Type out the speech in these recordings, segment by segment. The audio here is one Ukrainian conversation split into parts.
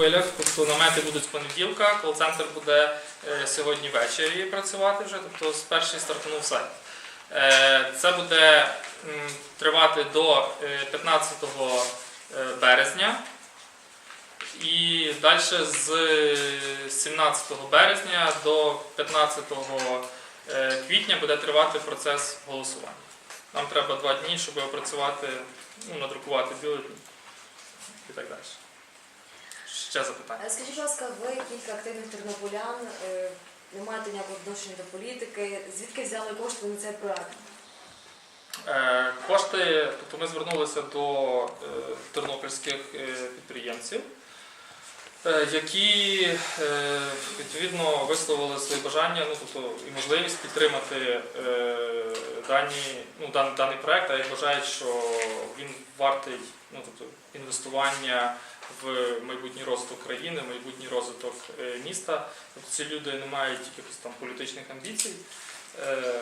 хвилях, тобто намети будуть з понеділка, кол-центр буде е, сьогодні ввечері працювати вже, тобто з перший стартанув сайт. Е, Це буде тривати до е, 15 е, березня. І далі з 17 березня до 15 е, квітня буде тривати процес голосування. Нам треба два дні, щоб опрацювати, ну, надрукувати бюлетні і так далі. Ще запитання. Е, Скажіть, будь ласка, ви кілька активних тернополян, е, не маєте ніякого відношення до політики. Звідки взяли кошти на цей проект? Е, Кошти, тобто ми звернулися до тернопільських підприємців, які відповідно висловили свої бажання, ну тобто і можливість підтримати дані, ну, дан- даний проект, а як вважають, що він вартий ну, тобто, інвестування в майбутній розвиток країни, майбутній розвиток е, міста. Тобто ці люди не мають якихось там політичних амбіцій. Е,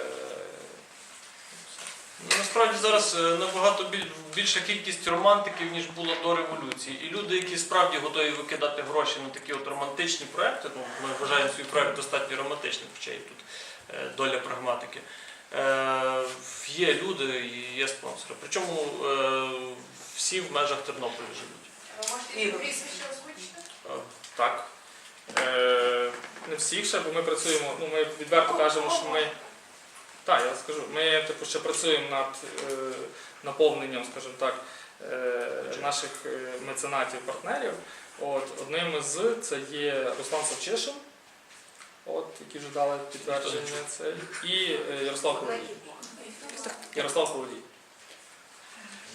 Ну, Насправді зараз е, набагато більша кількість романтиків, ніж було до революції. І люди, які справді готові викидати гроші на такі от романтичні проекти, ну, ми вважаємо свій проект достатньо романтичним, хоча і тут доля прагматики. Є люди і є спонсори. Причому всі в межах Тернополя живуть. Ви можете їх прізвище озвучити? Так. Е, Не всіх ще, бо ми працюємо, ну ми відверто кажемо, що ми. Так, я скажу, ми типу, ще працюємо над е, наповненням, скажімо так, е, наших е, меценатів, партнерів. От, одним із це є Руслан Савчишин, от, який вже дали підтвердження це, і е, Ярослав Холодій. Ярослав Холодій.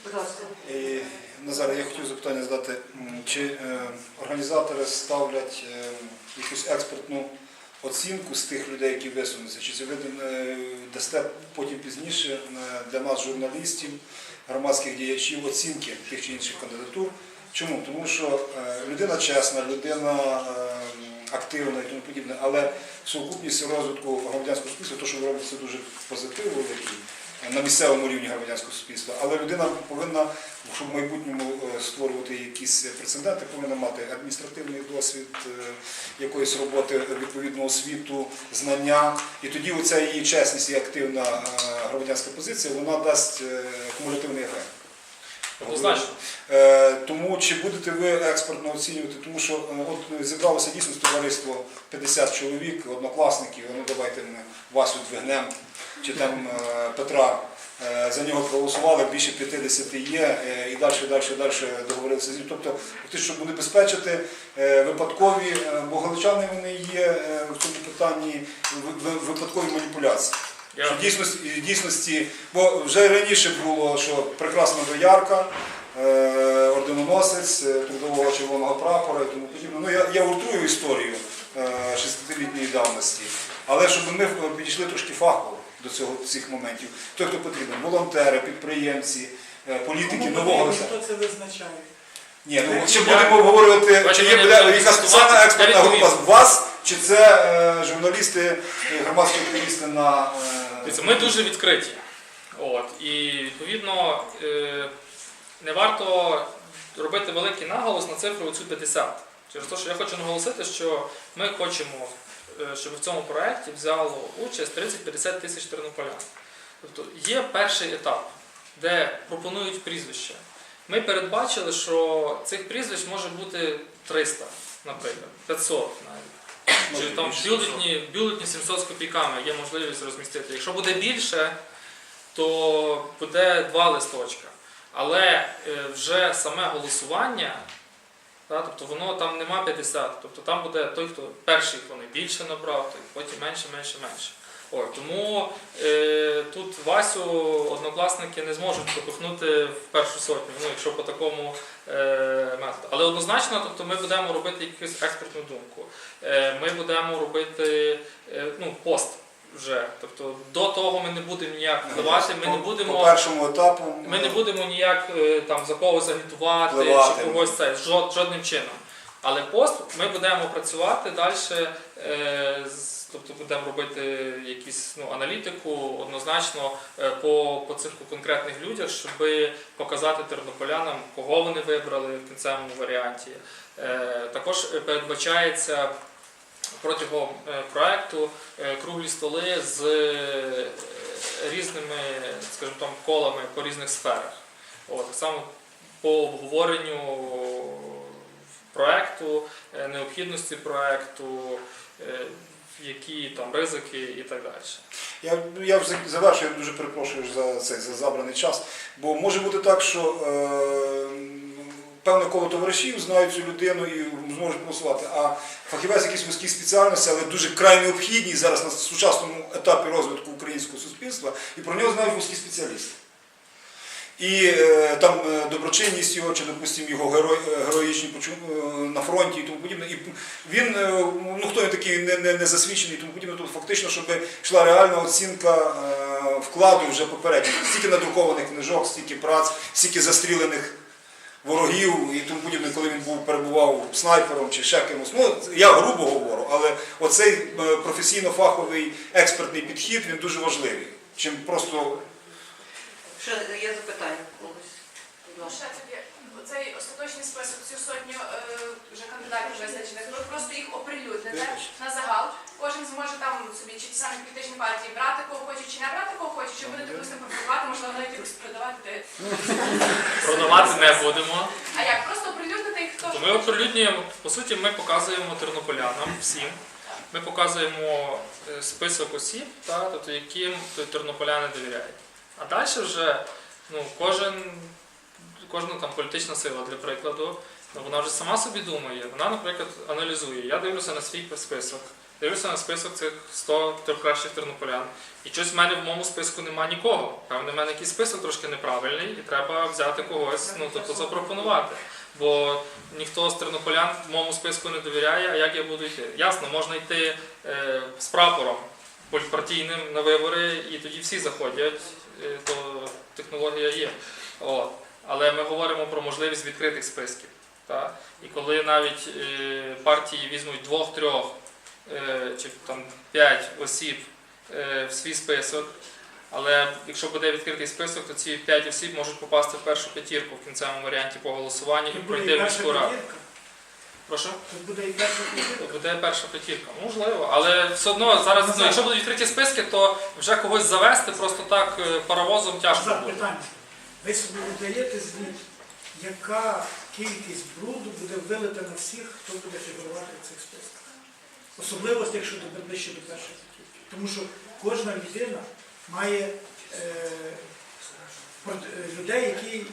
Будь ласка. Я хотів запитання задати, чи е, організатори ставлять е, якусь експертну оцінку з тих людей, які висунуться? Чи це ви е, дасте потім пізніше для нас, журналістів, громадських діячів, оцінки тих чи інших кандидатур? Чому? Тому що людина чесна, людина активна і тому подібне, але сукупність розвитку громадянського суспільства, то, що ви робите, це дуже позитив великий на місцевому рівні громадянського суспільства. Але людина повинна, щоб в майбутньому е, створювати якісь прецеденти, повинна мати адміністративний досвід е, якоїсь роботи, відповідного освіту, знання. І тоді оця її чесність і активна е, громадянська позиція, вона дасть кумулятивний ефект. Однозначно. Е, Тому чи будете ви експертно оцінювати? Тому що е, от зібралося дійсно товариство 50 чоловік, однокласників. Ну давайте ми вас відвигнемо, чи там е, Петра. Е, За нього проголосували, більше 50 є, е, і далі, далі, далі договорилися з ним. Тобто, щоб убезпечити е, випадкові, е, бо галичани вони є е, в цьому питанні ви- ви- випадкові маніпуляції. Я- Що в дійсності, в дійсності, бо вже раніше було, що прекрасна доярка, е, орденоносець е, трудового червоного прапора і тому подібне. Ну, я, я гуртую історію е, 60-літньої давності, але щоб ми підійшли трошки фахово до цього цих моментів. Той, хто потрібен, волонтери, підприємці, е, політики нового лиця. Хто це визначає? Ні, ну ще будемо обговорювати, чи є мене буде будемо яка спеціальна експертна група з вас, чи це е, журналісти, е, громадські активісти на е, ми дуже відкриті. От, і відповідно е, не варто робити великий наголос на цифру оцю 50. Через те, що я хочу наголосити, що ми хочемо, е, щоб в цьому проєкті взяло участь 30-50 тисяч тернополян. Тобто є перший етап, де пропонують прізвища. Ми передбачили, що цих прізвищ може бути 300, наприклад, 500 навіть. Чи там в бюлетні, бюлетні 700 з копійками є можливість розмістити. Якщо буде більше, то буде два листочка. Але е, вже саме голосування, та, тобто воно там нема 50, тобто там буде той, хто перший хто найбільше набрав, той потім менше, менше, менше. О, тому е, тут Васю однокласники не зможуть пропихнути в першу сотню, ну, якщо по такому е, методу. Але однозначно, тобто ми будемо робити якусь експертну думку. Е, ми будемо робити е, ну, пост вже. Тобто до того ми не будемо ніяк впливати, ми не По- По будемо. першому етапу Ми не будемо ніяк е, там за когось агітувати Впливати. чи когось це жод, жодним чином. Але пост ми будемо працювати далі, е, з- тобто будемо робити якісь ну, аналітику однозначно е, по, по цих конкретних людях, щоб показати тернополянам, кого вони вибрали в кінцевому варіанті. Е, Також передбачається протягом е, проекту е, круглі столи з різними, скажімо там, колами по різних сферах. От, так само по обговоренню проекту, необхідності проекту, е, які там ризики і так далі. Я, я вже завершую, я дуже перепрошую за цей за забраний час. Бо може бути так, що е, певне коло товаришів знають цю людину і зможуть голосувати. А фахівець якісь вузьких спеціальностей, але дуже край необхідні зараз на сучасному етапі розвитку українського суспільства, і про нього знають вузькі спеціалісти. І е, там е, доброчинність його, чи, допустимо, його е, героїчні на фронті і тому подібне. І він, ну хто він такий не, не, не засвідчений і тому подібне, тут фактично, щоб йшла реальна оцінка вкладу вже попередньо. Стільки надрукованих книжок, стільки праць, стільки застрілених ворогів і тому подібне, коли він був перебував снайпером чи ще кимось. Ну, я грубо говорю, але оцей професійно-фаховий експертний підхід він дуже важливий. Чим просто Ще є запитання у когось? Ну, ще оцей остаточний список, цю сотню е, вже кандидатів визначених, ви просто їх оприлюдните на загал. Кожен зможе там собі чи ті самі політичні партії брати кого хоче, чи не брати кого хоче, чи буде, допустимо, пропонувати, можливо, навіть якось продавати. Продавати не будемо. А як? Просто оприлюднити їх хто То ми оприлюднюємо, по суті, ми показуємо тернополянам всім. Ми показуємо е, список осіб, та, тобто, яким тернополяни довіряють. А далі вже ну, кожен, кожна там політична сила, для прикладу, ну, вона вже сама собі думає. Вона, наприклад, аналізує. Я дивлюся на свій список, дивлюся на список цих 100 трьох кращих тернополян. І щось в мене в моєму списку немає нікого. Певне, в мене якийсь список трошки неправильний, і треба взяти когось, ну тобто запропонувати. Бо ніхто з тернополян в моєму списку не довіряє, а як я буду йти? Ясно, можна йти е, з прапором партійним на вибори, і тоді всі заходять, е, то технологія є. От. Але ми говоримо про можливість відкритих списків. Та? І коли навіть е, партії візьмуть двох-трьох е, чи там п'ять осіб е, в свій список, але якщо буде відкритий список, то ці п'ять осіб можуть попасти в першу п'ятірку в кінцевому варіанті по голосуванню і пройти в міську раду. Прошу? Тут буде і перша п'ятірка. буде перша п'ятірка. Можливо, але все одно зараз, ну, якщо будуть відкриті списки, то вже когось завести просто так е, паровозом тяжко За буде. питання. Ви собі видаєте звіт, яка кількість бруду буде вилита на всіх, хто буде фігурувати в цих списках. Особливо, якщо до ближче до першої п'ятірки. Тому що кожна людина має е, е, людей, які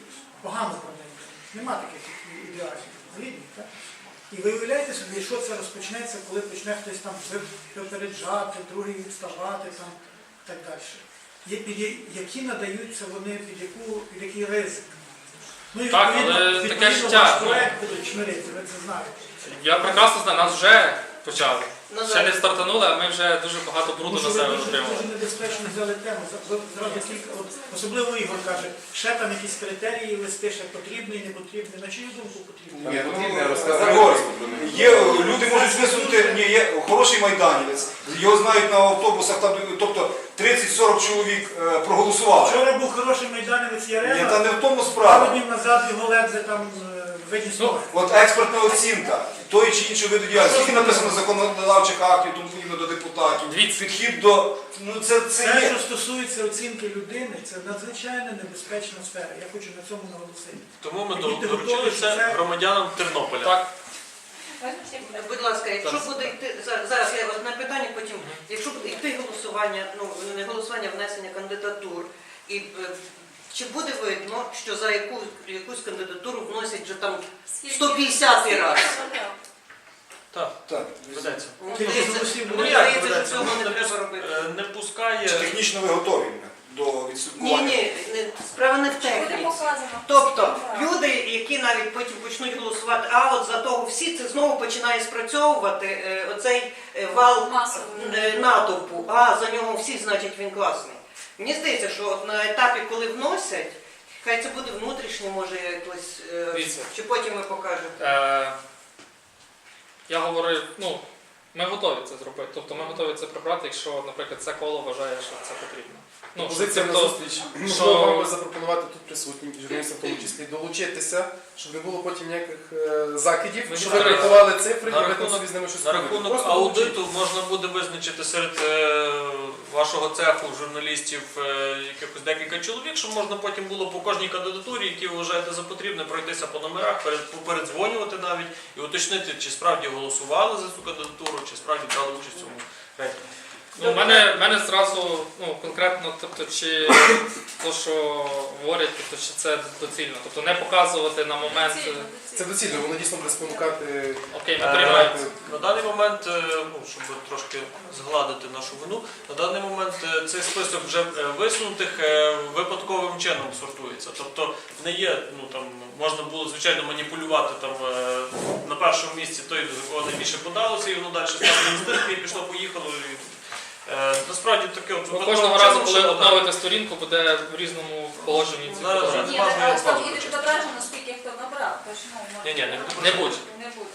погано продають. Нема таких ідеальних. Згідні, так? І ви уявляєте собі, що це розпочнеться, коли почне хтось там випереджати, другий відставати там, і так далі. Є, під, які надаються вони, під, яку, під який ризик. Ну і Так, але таке життя, ваш проект будуть чмирити, ви це знаєте. Я прекрасно знаю, нас вже почали. Ну, Ще не стартанули, а ми вже дуже багато бруду на себе отримали. дуже небезпечно взяли тему. Зразу кілька, от, особливо Ігор каже, ще там якісь критерії вести, ще потрібний, не потрібний. На чию думку потрібно? Ні, ну, е. Є люди можуть висунути, ні, є хороший майданівець, його знають на автобусах, там, тобто 30-40 чоловік е, проголосували. Вчора був хороший майданівець Ні, та не в тому пару днів назад його ледве там е, Ну. От експертна оцінка тої чи іншої виду діяльності, скільки написано законодавчих актів, тому подібне до депутатів. Дивіться. Підхід до ну це, це Те, є. що стосується оцінки людини, це надзвичайно небезпечна сфера. Я хочу на цьому наголосити. Тому ми Будьте доручили що це це- громадянам Тернополя. Так, Будь ласка, якщо Зараз. буде йти за- зараз я одне питання, потім якщо буде йти голосування, ну не голосування, а внесення кандидатур, і е, чи буде видно, що за яку якусь кандидатуру вносять вже там 150 раз? Так, Так, ведеться. Здається, Ну як здається, що ведеться? цього не Не треба робити. е, Не пускає. чи технічно ви готові до Ні, ні, не- справа не в Буде техніці. показано. Тобто люди, які навіть потім почнуть голосувати, а от за того всі, це знову починає спрацьовувати е, оцей е, вал Масовий. е, натовпу. А за нього всі, значить, він класний. Мені здається, що от на етапі, коли вносять, хай це буде внутрішнє, може якось, е, Дивіться. чи потім ви покажете. Е, я говорив, ну, Ми готові це зробити. Тобто ми готові це прибрати, якщо, наприклад, це коло вважає, що це потрібно. Ну, Позиція на тобто, зустріч. що- Можливо, вам би запропонувати тут присутнім журналістам в тому числі долучитися, щоб не було потім ніяких е, закидів, Ми щоб ви відкриті. рахували цифри, На і ви там рахунок- собі з ними щось На робите. рахунок Просто аудиту можна буде визначити серед е, вашого цеху журналістів е, якихось декілька чоловік, щоб можна потім було по кожній кандидатурі, які ви вважаєте за потрібне, пройтися по номерах, перед, попередзвонювати навіть і уточнити, чи справді голосували за цю кандидатуру, чи справді брали участь у цьому рейтингу. Ну, в мене, мене зразу ну, конкретно, тобто, чи то, що говорять, тобто, чи це доцільно. Тобто не показувати на момент. е, Це доцільно, воно дійсно буде спонукати. Окей, ми Е, приймаємо. На даний момент, е, ну, щоб трошки згладити нашу вину, на даний момент е, цей список вже е, висунутих е, випадковим чином сортується. Тобто не є, ну там можна було звичайно маніпулювати там е, на першому місці той, до кого найбільше подалося, і воно далі стало міністерство і пішло, поїхало. І, е, насправді таке от Бо кожного разу, коли обновите сторінку, буде в різному положенні ці фотографії. Ні, але там базові. буде відображено, скільки хто набрав. Тож, ну, Ні, ні, не буде. Не буде.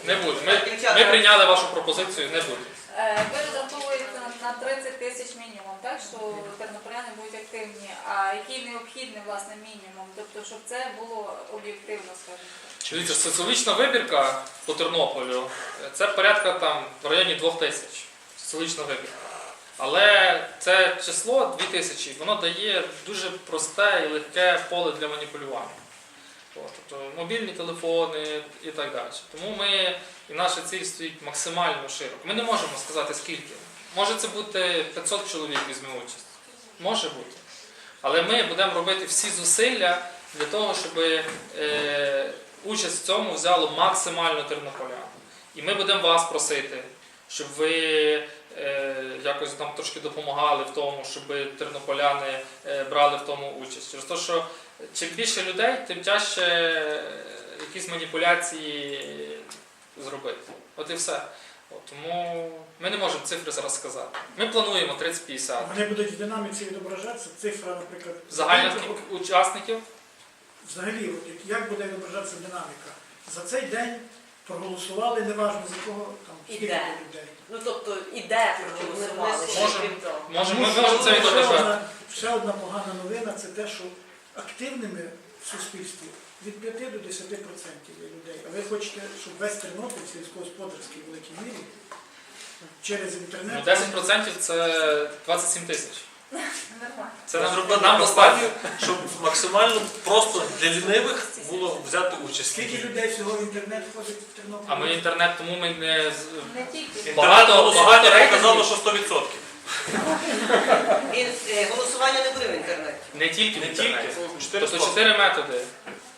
Не буде. Ми, ми прийняли вашу пропозицію, не буде. Е, Ви розраховуєте на 30 тисяч мінімум, так, що тернополяни будуть активні. А який необхідний, власне, мінімум? Тобто, щоб це було об'єктивно, скажімо так. Дивіться, соціологічна вибірка по Тернополю е, це порядка там в районі 2 тисяч. Соціологічна вибірка. Але це число 2 тисячі, воно дає дуже просте і легке поле для маніпулювання. Тобто мобільні телефони і так далі. Тому ми і наша ціль стоїть максимально широко. Ми не можемо сказати скільки. Може це бути 500 чоловік візьме участь. Може бути. Але ми будемо робити всі зусилля для того, щоб е, участь в цьому взяло максимально тернополян. І ми будемо вас просити, щоб ви якось нам трошки допомагали в тому, щоб тернополяни е, брали в тому участь. Через те, що чим більше людей, тим тяжче е, якісь маніпуляції зробити. От і все. От, тому ми не можемо цифри зараз сказати. Ми плануємо 30-50. Вони будуть в динаміці відображатися. Цифра, наприклад, кількість учасників взагалі, як буде відображатися динаміка? За цей день проголосували, неважно за кого там скільки Іде. людей. Ну тобто іде проголосували. ще крім того. може, ми Тому що можемо це ще відображати. одна, ще одна погана новина це те, що активними в суспільстві від 5 до 10% є людей. А ви хочете, щоб весь Тернопіль сільськогосподарський в великій мірі через Ну, інтернет. 10% це 27 тисяч. Це нам достатньо. щоб максимально просто для лінивих було взяти участь. Скільки людей всього в інтернет ходить в Тернопіль? А ми інтернет, тому ми не з- Не тільки. Багато- рейтингів. що 100%. Він, е, голосування не буде в інтернеті. не тільки в Не інтернеті. тільки. Тобто чотири методи.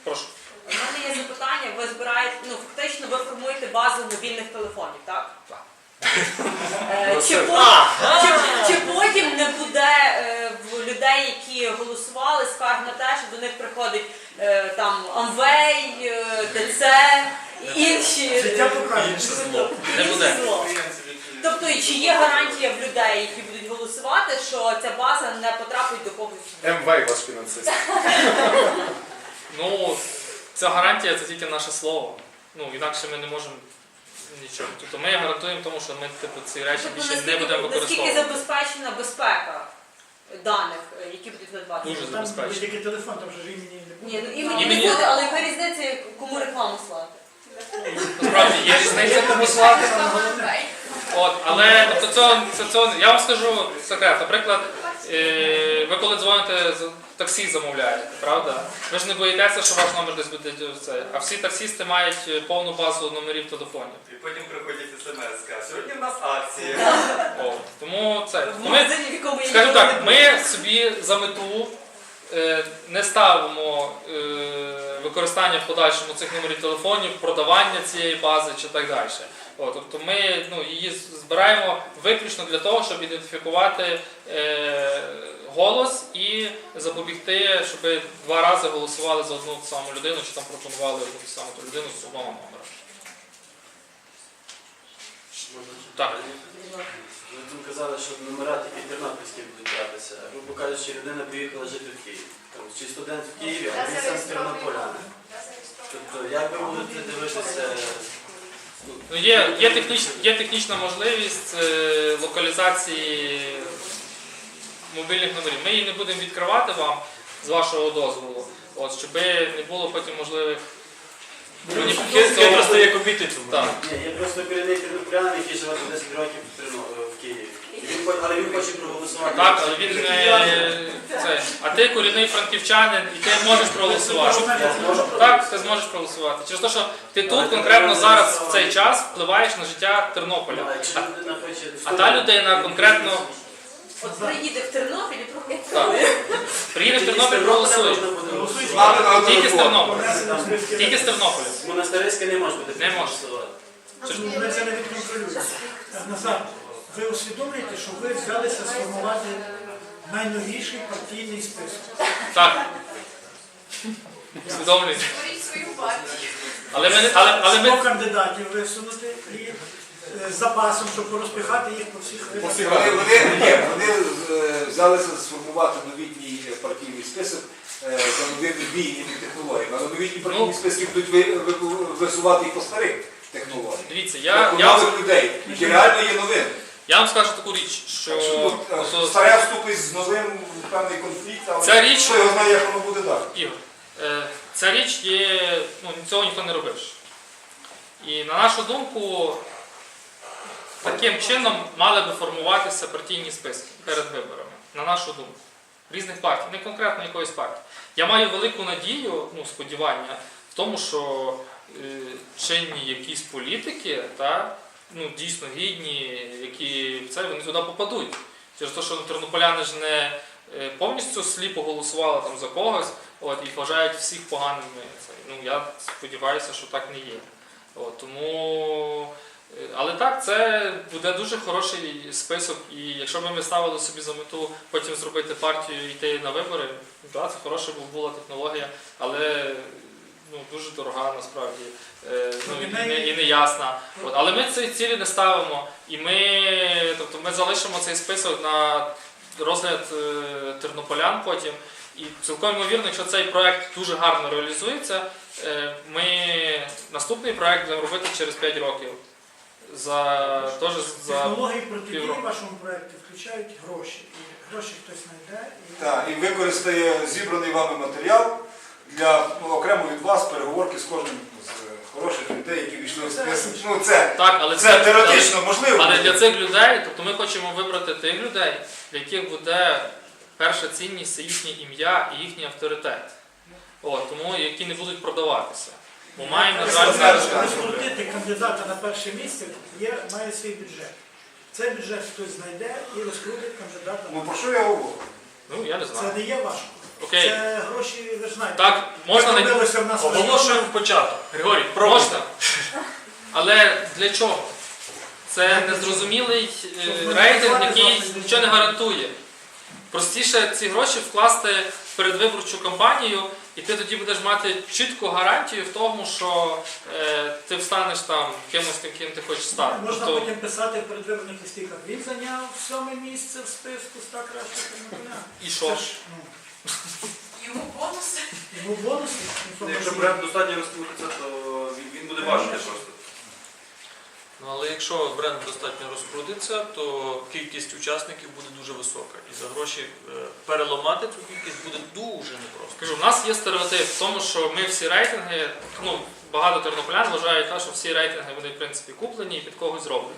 Прошу. У мене є запитання, ви збираєте, ну фактично ви формуєте базу мобільних телефонів, так? Так. Е, Чи, по- чи, чи потім не буде е, в людей, які голосували, скарг на те, що до них приходить е, там Амвей, е, ТЦ і інші Життя е, покаже. Інше зло. Не інше буде. зло. Тобто, і чи є гарантія в людей, які будуть голосувати, що ця база не потрапить до когось? МВ ваш фінансист. Ну, ця гарантія це тільки наше слово. Ну, інакше ми не можемо нічого. Тобто ми гарантуємо тому, що ми типу, ці речі Тобто, більше не наскільки, будемо наскільки використовувати. забезпечена безпека даних, е, які будуть надбати? Дуже Там забезпечено. будь-який телефон, там вже ж імені не буде. Ні, ну імені Імені- не буде, але яка різниця, кому рекламу слати? Насправді є різниця кому слати. От, але тобто цього, це, цього, я вам скажу секрет. Наприклад, е, ви коли дзвоните з таксі замовляєте, правда? Ви ж не боїтеся, що ваш номер десь буде це. А всі таксісти мають е, повну базу номерів телефонів. І потім приходять смс. Сьогодні в нас акція. О, тому це. Ну, ми, скажімо так, ми собі за мету е, не ставимо е, використання в подальшому цих номерів телефонів, продавання цієї бази чи так далі. О, тобто ми ну, її збираємо виключно для того, щоб ідентифікувати е, голос і запобігти, щоб два рази голосували за одну ту саму людину, чи там пропонували одну ту саму ту людину з одного номера. Так. Ви там казали, що номера тільки тернопільські будуть братися. Грубо кажучи, людина поїхала жити в Київ. Там, чи студент в Києві, а він сам з Тернополя. Тобто, як ви будете дивитися є, є, техніч, є технічна можливість е, локалізації мобільних номерів. Ми її не будемо відкривати вам з вашого дозволу, от, щоб не було потім можливих. Хитро стає копійти цьому. Так. Ні, є просто корінний тернополянин, який живе 10 років в в Києві. І він хо- Але він хоче проголосувати. Так, але він не це. А ти корінний франківчанин, і ти можеш проголосувати. Так, ти зможеш проголосувати. Через те, що ти тут конкретно зараз в цей час впливаєш на життя Тернополя. а хоче... та людина конкретно От приїде в Тернопіль і так, проголосує. приїде в Тернопіль, проголосує. Тільки з Тернополя. Тільки з Тернополя. Монастириська не може бути. Не може. це не відконтролюємо. Назад, ви усвідомлюєте, що ви взялися сформувати найновіший партійний список. Так. Усвідомлюю. Створіть свою партію. Але ми, але, але 100 ми кандидатів висунути і е, з запасом, щоб порозпихати їх по всіх По всіх виборах. Вони, вони, ні, вони е, взялися сформувати новітній е, партійний список е, за новими війними технологіями. Але новітні партійні Ну. списки будуть ви- ви- висувати і по старих технологіях. дивіться, я, я, нових людей, які реально є новими. Я вам скажу таку річ, що е, ото- старе вступить з новим в певний конфлікт, але Ця річ- хто його знає, як воно буде далі. Ігор, е, ця річ є, ну цього ніхто не робив. ще. І на нашу думку, таким чином мали би формуватися партійні списки перед виборами, на нашу думку. Різних партій, не конкретно якоїсь партії. Я маю велику надію, ну, сподівання в тому, що е, чинні якісь політики, та, ну, дійсно гідні, які це, вони туди попадуть. Через те, що ну, тернополяни ж не е, повністю сліпо голосували там за когось, от, і вважають всіх поганими. Ну, я сподіваюся, що так не є. От, тому, е, але так, це буде дуже хороший список, і якщо б ми ставили собі за мету потім зробити партію і йти на вибори, да, це хороша була технологія, але ну, дуже дорога насправді е, ну, і, не, і не ясна. От, але ми цієї цілі не ставимо, і ми, тобто ми залишимо цей список на розгляд е, тернополян потім. І цілком ймовірно, якщо цей проект дуже гарно реалізується, е, ми наступний проект будемо робити через 5 років. За, теж за Технології протидії півроку. вашому проєкту включають гроші. І гроші хтось знайде. І... Так, і використає зібраний вами матеріал для ну, окремо від вас переговорки з кожним з е, хороших людей, які війшли в список. Ну це, так, але це теоретично можливо. Але для цих людей, тобто ми хочемо вибрати тих людей, для яких буде перша цінність це їхнє ім'я і їхній авторитет. От, тому які не будуть продаватися. Бо маємо, на жаль, зараз. Розкрутити кандидата на перше місце є, має свій бюджет. Цей бюджет хтось знайде і розкрутить кандидата. Ну про що я говорю? Ну, я не Це не є важко. Окей. Це гроші, ви ж знаєте. Так, можна не робилося в нас в початок. Григорій, можна. Але для чого? Це незрозумілий е, рейтинг, який нічого не гарантує. Простіше ці гроші вкласти в передвиборчу кампанію, і ти тоді будеш мати чітку гарантію в тому, що е, ти встанеш там кимось тим, ким ти хочеш стати. Можна Тобто, потім писати в передвиборних листівках. Він зайняв сьоме місце в списку 100 кращих тернополян. і що? Це ж, ну, Йому бонуси. Йому бонуси Ну, Якщо бренд достатньо розкрутиться, то він- він буде важити просто. Ну, але якщо бренд достатньо розкрутиться, то кількість учасників буде дуже висока. І за гроші е, переламати цю кількість буде дуже непросто. Скажу, в нас є стереотип в тому, що ми всі рейтинги, ну багато тернополян вважають, та, що всі рейтинги вони в принципі куплені і під когось зроблені.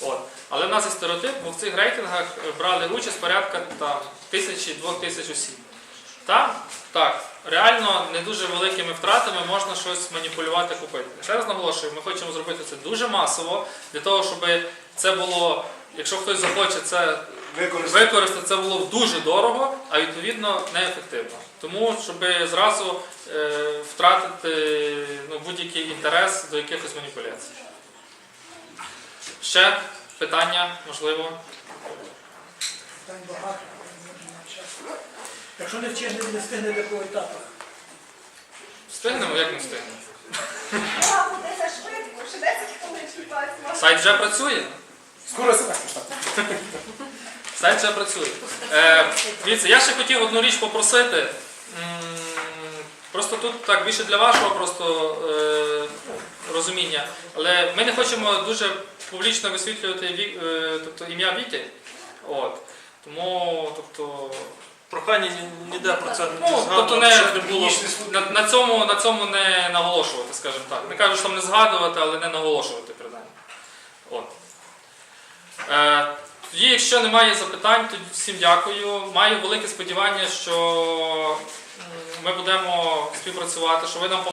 От. Але в нас є стереотип, бо в цих рейтингах е, брали участь порядка там, тисячі двох тисяч осіб. Там так, реально не дуже великими втратами можна щось маніпулювати, купити. Ще раз наголошую, ми хочемо зробити це дуже масово, для того, щоб це було, якщо хтось захоче це Використати. використати це було б дуже дорого, а відповідно неефективно. Тому, щоб зразу е, втратити ну, будь-який інтерес до якихось маніпуляцій. Ще питання, можливо. Питань багато, але не на час. Якщо не вчините, не встигнете по етапах. Встигнемо, як не встигнемо? Мама, буде це швидко, ще 10 хвилин чекати. Сайт вже працює. Скоро смс. Сайт вже працює. Е, дивіться, я ще хотів одну річ попросити. М, Просто тут так більше для вашого просто е, розуміння. Але ми не хочемо дуже публічно висвітлювати вік, е, тобто, ім'я Віки. От. Тому, тобто, Прохання ні- ніде про це не Ну, тобто не- щоб не було. на, на, цьому, на цьому не наголошувати, скажімо так. Не кажу, що там не згадувати, але не наголошувати принаймні. От. Е, тоді, якщо немає запитань, то всім дякую. Маю велике сподівання, що м, ми будемо співпрацювати, що ви нам